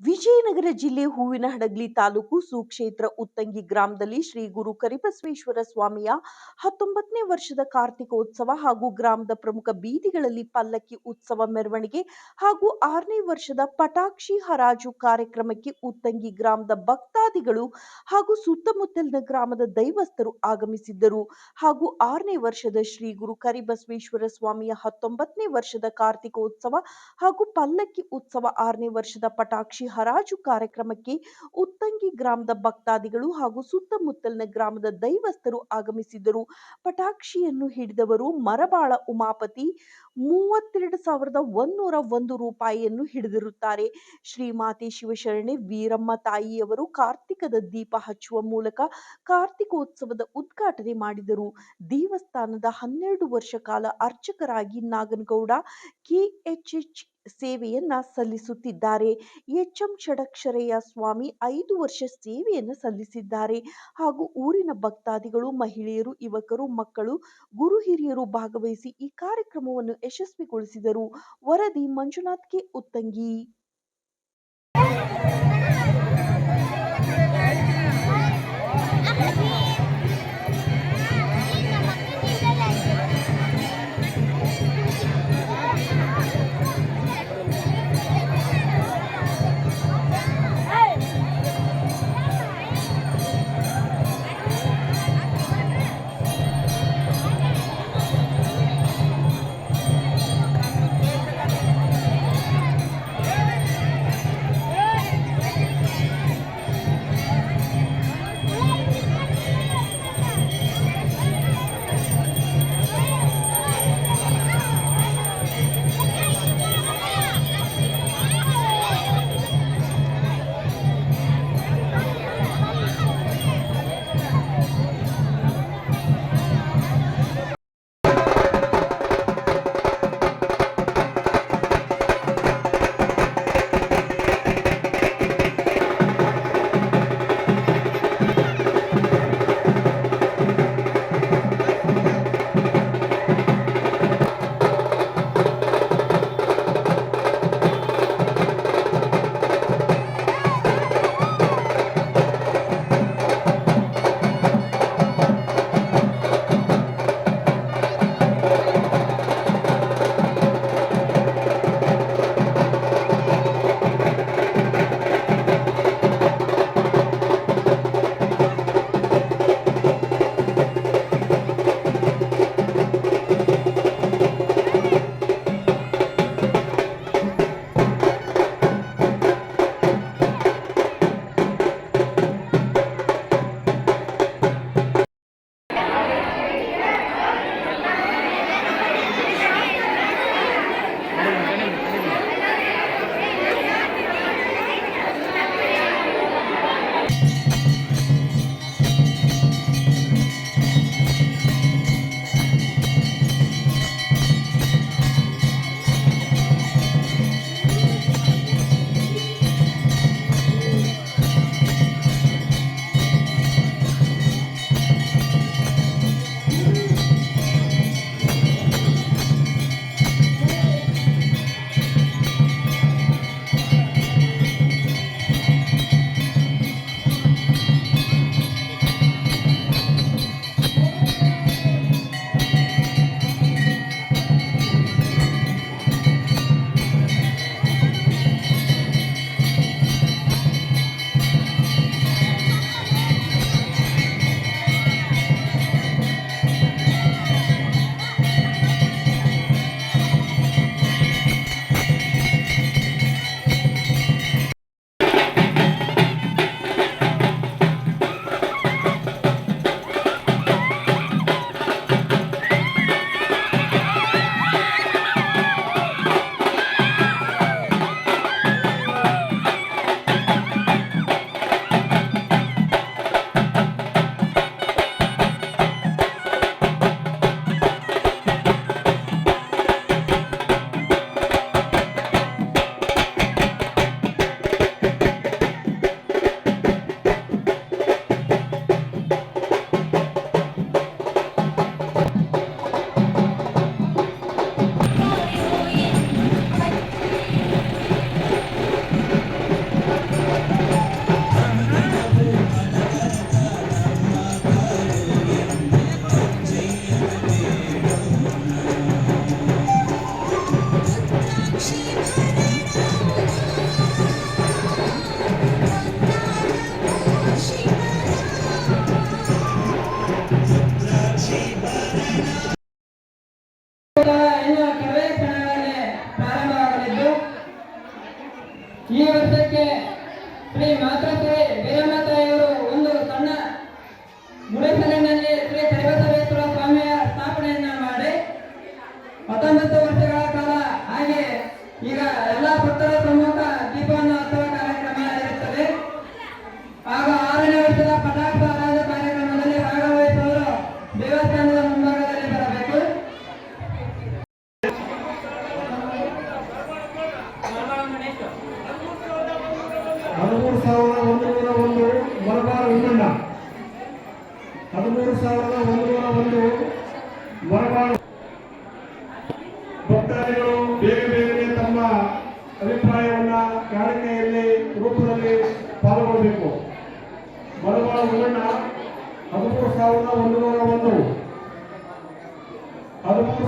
ವಿಜಯನಗರ ಜಿಲ್ಲೆ ಹೂವಿನಹಡಗಲಿ ತಾಲೂಕು ಸುಕ್ಷೇತ್ರ ಉತ್ತಂಗಿ ಗ್ರಾಮದಲ್ಲಿ ಶ್ರೀ ಗುರು ಕರಿಬಸವೇಶ್ವರ ಸ್ವಾಮಿಯ ಹತ್ತೊಂಬತ್ತನೇ ವರ್ಷದ ಕಾರ್ತಿಕೋತ್ಸವ ಹಾಗೂ ಗ್ರಾಮದ ಪ್ರಮುಖ ಬೀದಿಗಳಲ್ಲಿ ಪಲ್ಲಕ್ಕಿ ಉತ್ಸವ ಮೆರವಣಿಗೆ ಹಾಗೂ ಆರನೇ ವರ್ಷದ ಪಟಾಕ್ಷಿ ಹರಾಜು ಕಾರ್ಯಕ್ರಮಕ್ಕೆ ಉತ್ತಂಗಿ ಗ್ರಾಮದ ಭಕ್ತಾದಿಗಳು ಹಾಗೂ ಸುತ್ತಮುತ್ತಲಿನ ಗ್ರಾಮದ ದೈವಸ್ಥರು ಆಗಮಿಸಿದ್ದರು. ಹಾಗೂ ಆರನೇ ವರ್ಷದ ಶ್ರೀ ಗುರು ಕರಿಬಸವೇಶ್ವರ ಸ್ವಾಮಿಯ ಹತ್ತೊಂಬತ್ತನೇ ವರ್ಷದ ಕಾರ್ತಿಕೋತ್ಸವ ಹಾಗೂ ಪಲ್ಲಕ್ಕಿ ಉತ್ಸವ ಆರನೇ ವರ್ಷದ ಪಟಾಕ್ಷಿ ಹರಾಜು ಕಾರ್ಯಕ್ರಮಕ್ಕೆ ಉತ್ತಂಗಿ ಗ್ರಾಮದ ಭಕ್ತಾದಿಗಳು ಹಾಗೂ ಸುತ್ತಮುತ್ತಲಿನ ಗ್ರಾಮದ ದೈವಸ್ಥರು ಆಗಮಿಸಿದ್ದರು. ಪಟಾಕ್ಷಿಯನ್ನು ಹಿಡಿದವರು ಮರಬಾಳ ಉಮಾಪತಿ ಮೂವತ್ತೆರಡು ಸಾವಿರದ ಒಂದೂರ ಒಂದು ರೂಪಾಯಿಯನ್ನು ಹಿಡಿದಿರುತ್ತಾರೆ. ಶ್ರೀಮಾತೆ ಶಿವಶರಣೆ ವೀರಮ್ಮ ತಾಯಿಯವರು ಕಾರ್ತಿಕದ ದೀಪ ಹಚ್ಚುವ ಮೂಲಕ ಕಾರ್ತಿಕೋತ್ಸವದ ಉದ್ಘಾಟನೆ ಮಾಡಿದರು. ದೇವಸ್ಥಾನದ ಹನ್ನೆರಡು ವರ್ಷ ಕಾಲ ಅರ್ಚಕರಾಗಿ ನಾಗನಗೌಡ ಕೆಎಚ್ಎಚ್ ಸೇವೆಯನ್ನ ಸಲ್ಲಿಸುತ್ತಿದ್ದಾರೆ. ಎಚ್ಎಂ ಷಡಕ್ಷರಯ್ಯ ಸ್ವಾಮಿ ಐದು ವರ್ಷ ಸೇವೆಯನ್ನು ಸಲ್ಲಿಸಿದ್ದಾರೆ. ಹಾಗೂ ಊರಿನ ಭಕ್ತಾದಿಗಳು, ಮಹಿಳೆಯರು, ಯುವಕರು, ಮಕ್ಕಳು, ಗುರು ಹಿರಿಯರು ಭಾಗವಹಿಸಿ ಈ ಕಾರ್ಯಕ್ರಮವನ್ನು ಯಶಸ್ವಿಗೊಳಿಸಿದರು. ವರದಿ ಮಂಜುನಾಥ್ ಕೆ ಉತ್ತಂಗಿ.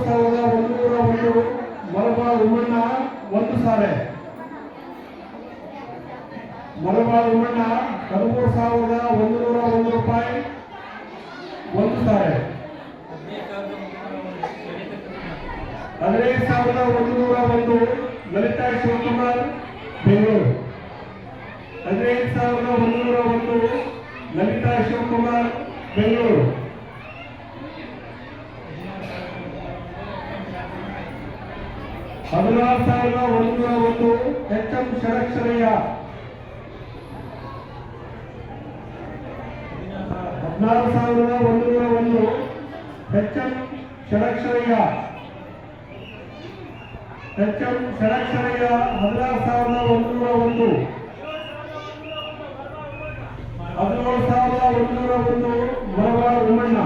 ಸಾವಿರದ ಒಂದು ನೂರ ಒಂದು ಮಲಬಾರ್ ಉಮ್ಮಣ್ಣ ಒಂದು ಸಾವಿರ ಮಲಬಾರ್ ಉಮ್ಮಣ್ಣ ಹದಿಮೂರು ಸಾವಿರದ ಒಂದು ಒಂದು ರೂಪಾಯಿ ಒಂದು ಸಾವಿರ ಹದಿನೈದು ಸಾವಿರದ ಒಂದು ನೂರ ಒಂದು ಲಲಿತಾ ಶಿವಕುಮಾರ್ ಬೆಂಗಳೂರು ಹದಿನೈದು ಸಾವಿರದ ಒಂದು ನೂರ ಒಂದು ಲಲಿತಾ ಶಿವಕುಮಾರ್ ಬೆಂಗಳೂರು ಹದಿನಾರು ಸಾವಿರದ ಒಂದು ನೂರ ಒಂದು ಎಚ್ ಎಂ ಷಡಕ್ಷರಯ್ಯ ಹದಿನಾರು ಸಾವಿರದ ಒಂದು ನೂರ ಒಂದು H M Shadaksharayya H M Shadaksharayya ಹದಿನಾರು ಸಾವಿರದ ಒಂದು ನೂರ ಒಂದು ಹದಿನೇಳು ಸಾವಿರದ ಒಂದು ನೂರ ಒಂದು ಮರವಾರ ಉಮ್ಮಣ್ಣ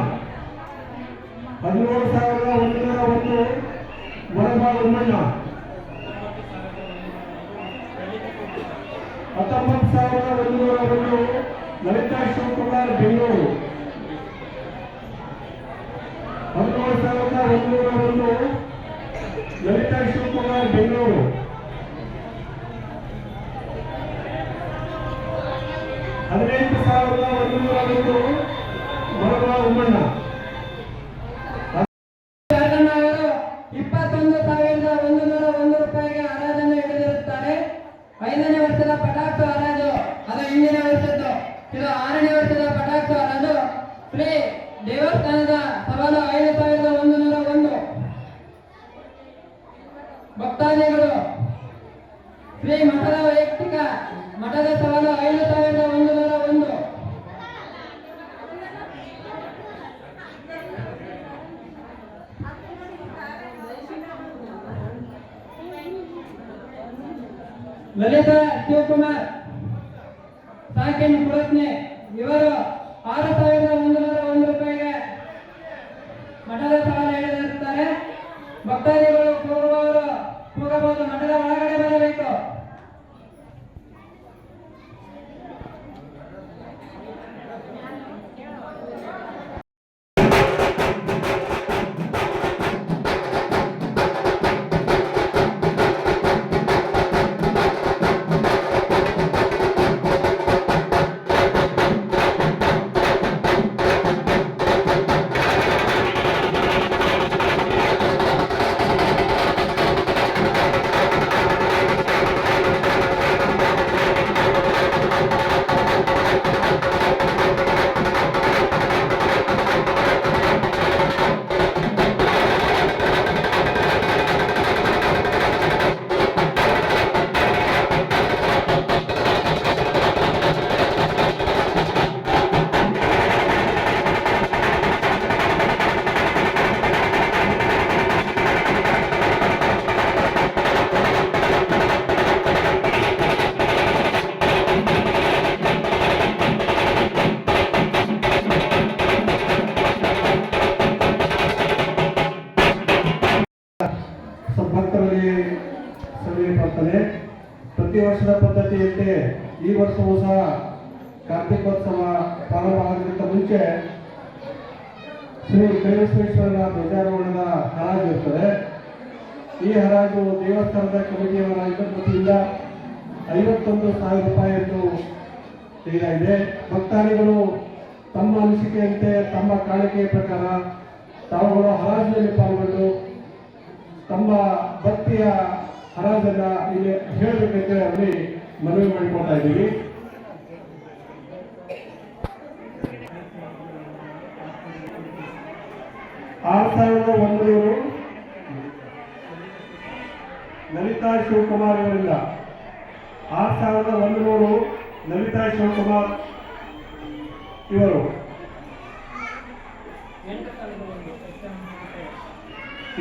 ಹದಿನೇಳು ಸಾವಿರದ ಒಂದು ನೂರ ಒಂದು ಮರವಾರ ಉಮ್ಮಣ್ಣ ಹತ್ತೊಂಬತ್ತು ಸಾವಿರದ ಒಂದೂರ ಒಂದು ಲಲಿತಾ ಶಿವಕುಮಾರ್ ಬೆಂಗಳೂರು. ಹದಿನೇಳು ಸಾವಿರದ ಒಂದೂರ ಒಂದು ಲಲಿತಾ ಶಿವಕುಮಾರ್ ಬೆಂಗಳೂರು. ಹದಿನೆಂಟು ಸಾವಿರದ ಒಂದೂರ ಒಂದು ಮರಗಳ ಉಮ್ಮಣ್ಣ. ಪಟಾಕ್ಷ ಹರಾಜು. ಅದು ಹಿಂದಿನ ವರ್ಷದ್ದು. ಇದು ಆರನೇ ವರ್ಷದ ಪಟಾಕ್ಷ ಹರಾಜು. ಶ್ರೀ ದೇವಸ್ಥಾನದ ಸವಾಲು ಐದು ಸಾವಿರದ ಒಂದು ನೂರ ಒಂದು. ಭಕ್ತಾದಿಗಳು, ಶ್ರೀ ಮಠದ ವೈಯಕ್ತಿಕ ಮಠದ ಸವಾಲು ಐದು ಸಾವಿರದ ಒಂದು ನೂರ ಒಂದು. ಲಲಿತಾ ಶಿವಕುಮಾರ್. ಸಾಕಿನ್ ಪ್ರಶ್ನೆ, ಇವರು ಆರು ಸಾವಿರದ ಒಂದು ನೂರ ಒಂದು ರೂಪಾಯಿಗೆ ಮಠದ ಸವಾಲು ಹೇಳಿರುತ್ತಾರೆ. ಭಕ್ತಾದಿಗಳು ಕೈಲೇಶ್ವರೇಶ್ವರನ ಧ್ವಜಾರೋಹಣದ ಹರಾಜು ಇರ್ತದೆ. ಈ ಹರಾಜು ದೇವಸ್ಥಾನದ ಕಮಿಟಿಯವರ ವತಿಯಿಂದ ಐವತ್ತೊಂದು ಸಾವಿರ ರೂಪಾಯಿ ಎಂದು ತೆಗೆದಾಗಿದೆ. ಭಕ್ತಾದಿಗಳು ತಮ್ಮ ಅನಿಸಿಕೆಯಂತೆ ತಮ್ಮ ಕಾಣಿಕೆಯ ಪ್ರಕಾರ ತಾವುಗಳು ಹರಾಜಿನಲ್ಲಿ ಪಾಲ್ಗೊಂಡು ತಮ್ಮ ಭಕ್ತಿಯ ಹರಾಜನ್ನು ಇಲ್ಲಿ ಹೇಳಬೇಕಂತೇಳಿ ಮನವಿ ಮಾಡಿಕೊಳ್ತಾ ಇದ್ದೀವಿ. ಆರು ಸಾವಿರದ ಒಂಬೈನೂರು ಲಲಿತಾ ಶಿವಕುಮಾರ್ ಅವರಿಂದ. ಆರು ಸಾವಿರದ ಒಂದು ನೂರು ಲಲಿತಾ ಶಿವಕುಮಾರ್ ಇವರು.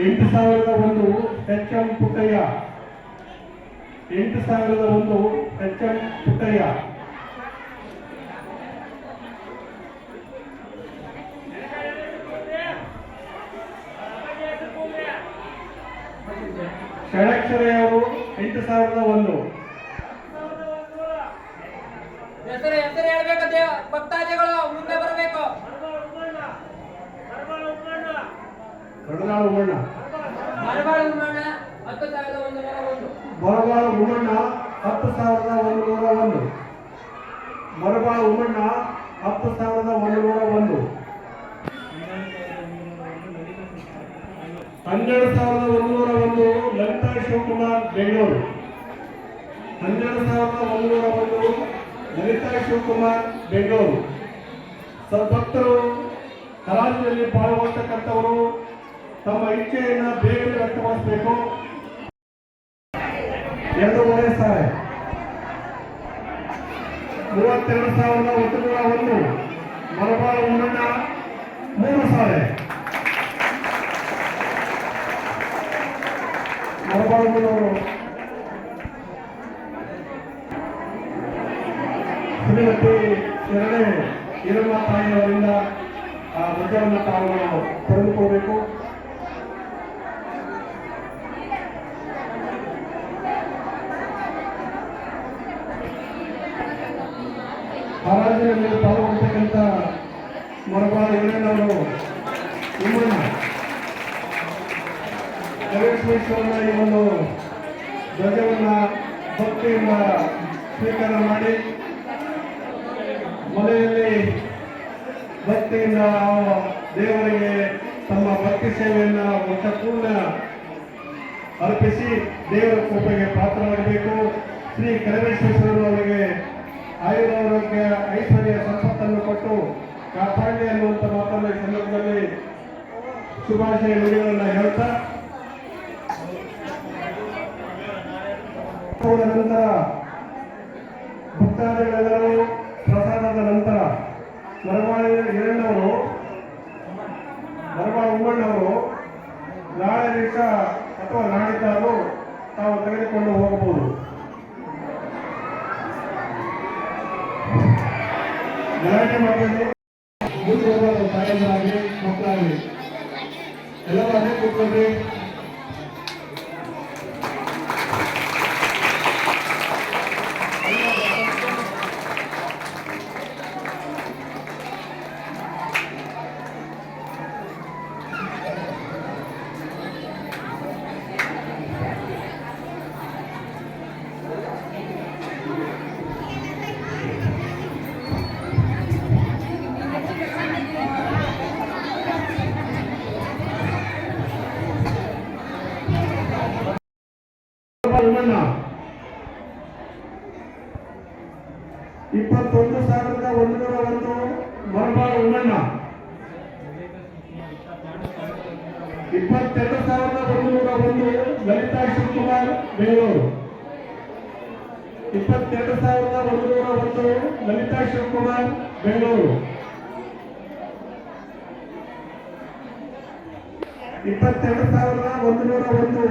ಎಂಟು ಸಾವಿರದ ಒಂದು ಎಚ್ ಎಂ ಪುಟ್ಟಯ್ಯ. ಎಂಟು ಸಾವಿರದ ಒಂದು ಎಚ್ ಎಂ ಪುಟ್ಟಯ್ಯ. ಷಡಕ್ಷರೆಯವರು ಎಂಟು ಸಾವಿರದ ಒಂದು. ಹೆಸರು ಹೆಸರು ಹೇಳ್ಬೇಕು ಭಕ್ತಾದಿಗಳು ಮುಂದೆ ಬರಬೇಕು. ಕಡಲಾಳು ಬಣ್ಣ ಹತ್ತು ಸಾವಿರದ ಒಂದು. ನೂರ ಒಂದು ಹತ್ತು ಸಾವಿರದ ಒಂದು ನೂರ ಒಂದು. ಮರಬಾಳು ಉಮ್ಮಣ್ಣ ಹತ್ತು ಸಾವಿರದ ಒಂದು ನೂರ ಒಂದು. ಹನ್ನೆರಡು ಸಾವಿರದ ಒಂದೂರ ಒಂದು ಲಲಿತಾ ಶಿವಕುಮಾರ್ ಬೆಂಗಳೂರು. ಹನ್ನೆರಡು ಸಾವಿರದ ಒಂದೂರ ಒಂದು ಲಲಿತಾ ಶಿವಕುಮಾರ್ ಬೆಂಗಳೂರು. ಸದ್ಭಕ್ತರು ಹರಾಜಿನಲ್ಲಿ ಪಾಲ್ಗೊಳ್ತಕ್ಕಂಥವರು ತಮ್ಮ ಇಚ್ಛೆಯನ್ನು ಬೇಗನೆ ವ್ಯಕ್ತಪಡಿಸಬೇಕು. ಎರಡೂವರೆ ಸಾವಿರ ಮೂವತ್ತೆರಡು ಸಾವಿರದ ಒಂದು ನೂರ ಒಂದು ಮರಬಾಳ ಮೂರು ಸಾವಿರ ಉಮ್ಮಣ್ಣವರು ಶ್ರೀಮತಿ ಎರಡನೇ ಈರಮ್ಮ ತಾಯಿಯವರಿಂದ ಆ ಮದ್ಯವನ್ನು ತಾವು ಪಡೆದುಕೋಬೇಕು ಹರಾಜಿನಲ್ಲಿ ಪಾಲ್ಗೊಳ್ತಕ್ಕಂಥ ಗಣೇಶ್ವರನ ಈ ಒಂದು ಧ್ವಜವನ್ನ ಭಕ್ತಿಯಿಂದ ಸ್ವೀಕಾರ ಮಾಡಿ, ಮನೆಯಲ್ಲಿ ಭಕ್ತಿಯಿಂದ ದೇವರಿಗೆ ತಮ್ಮ ಭಕ್ತಿ ಸೇವೆಯನ್ನು ವರ್ಷಪೂರ್ಣ ಅರ್ಪಿಸಿ ದೇವರ ಕೃಪೆಗೆ ಪಾತ್ರರಾಗಬೇಕು. ಶ್ರೀ ಕರಮೇಶ್ವರರು ಅವರಿಗೆ ಆಯುರಾರೋಗ್ಯ ಐಶ್ವರ್ಯ ಸಂಪತ್ತನ್ನು ಕೊಟ್ಟು ಕಾಪಾಡಲಿ ಅನ್ನುವಂಥ ಮಾತನ್ನು ಸಂದರ್ಭದಲ್ಲಿ ಶುಭಾಶಯ ನುಡಿಗಳನ್ನು ಹೇಳ್ತಾ ಹೋದ ನಂತರ ಭಕ್ತಾದಿಗಳೆಲ್ಲರೂ ಪ್ರಸಾದದ ನಂತರ ಮರವಾಳಿ ಹಿರಣ್ಣವರು ಇಪ್ಪತ್ತೆರಡು ಸಾವಿರದ ಒಂದು ನೂರ ಒಂದು ಲಲಿತಾ ಶಿವಕುಮಾರ್ ಬೆಂಗಳೂರು. ಇಪ್ಪತ್ತೆರಡು ಸಾವಿರದ ಒಂದು ನೂರ ಒಂದು ಲಲಿತಾ ಶಿವಕುಮಾರ್ ಬೆಂಗಳೂರು ಇಪ್ಪತ್ತೆರಡು ಸಾವಿರದ ಒಂದು ನೂರ ಒಂದು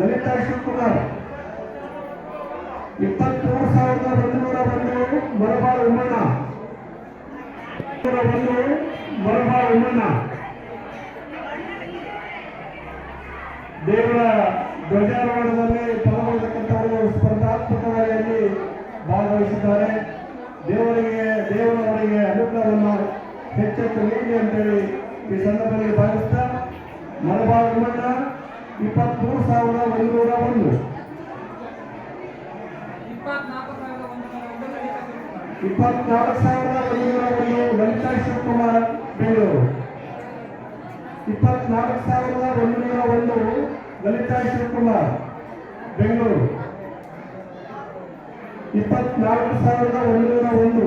ಲಲಿತಾ ಶಿವಕುಮಾರ್ ಇಪ್ಪತ್ಮೂರು ಸಾವಿರದ ಒಂದು ನೂರ ಒಂದು, ಮರಬಾಳ ಉಮ್ಮಣ್ಣ. ಒಂದು ಮರಬಾಳ ಉಮ್ಮಣ್ಣ. ದೇವರ ಧ್ವಜಾರೋಹಣದಲ್ಲಿ ಪಾಲ್ಗೊಳ್ಳತಕ್ಕಂಥವರು ಸ್ಪರ್ಧಾತ್ಮಕವಾಗಿ ಭಾಗವಹಿಸಿದ್ದಾರೆ. ದೇವರಿಗೆ, ದೇವರವರಿಗೆ ಅನುಗ್ರಹವನ್ನು ಹೆಚ್ಚೆಚ್ಚು ಅಂತ ಅಂತೇಳಿ ಈ ಸಂದರ್ಭದಲ್ಲಿ ಭಾವಿಸ್ತಾ ಮಲಬಾರ್ ಉಮ್ಮಣ್ಣ ಇಪ್ಪತ್ಮೂರು ಸಾವಿರದ ಒಂದೂರ ಒಂದು. ಇಪ್ಪತ್ನಾಲ್ಕು ಸಾವಿರದ ಒಂದೂರ ಒಂದು ವೆಂಕಟೇಶ್ವರ ಶಿವಕುಮಾರ್ ಬೆಂಗಳೂರು. ಇಪ್ಪತ್ನಾಲ್ಕು ಸಾವಿರದ ಒಂದು ನೂರ ಒಂದು ಲಲಿತಾ ಶಿವಕುಮಾರ್ ಬೆಂಗಳೂರು. ಇಪ್ಪತ್ನಾಲ್ಕು ಸಾವಿರದ ಒಂದೂರ ಒಂದು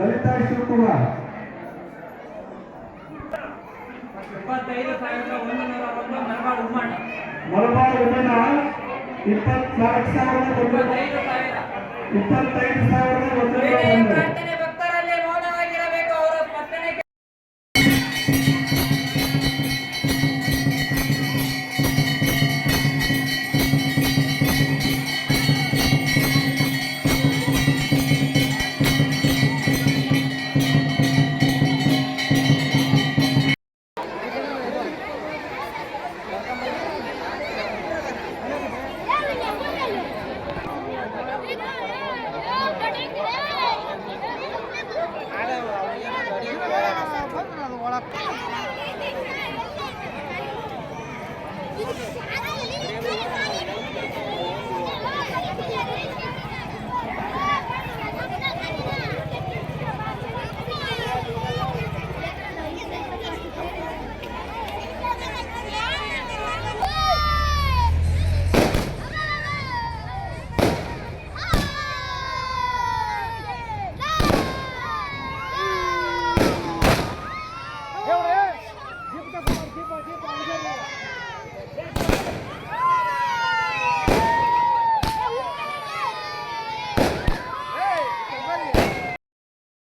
ಲಲಿತಾ ಶಿವಕುಮಾರ್. ಇಪ್ಪತ್ತೈದು ಸಾವಿರದ ಒಂದು ಉಮ್ಮಣ್ಣ. ಮಲಬಾರ್ ಉಮಣ್ಣ ಇಪ್ಪತ್ನಾಲ್ಕು ಸಾವಿರದ ಒಂದು ಇಪ್ಪತ್ತೈದು ಸಾವಿರ. ಇಪ್ಪತ್ತೈದು ಸಾವಿರದ ಒಂದೂರ ಒಂದು.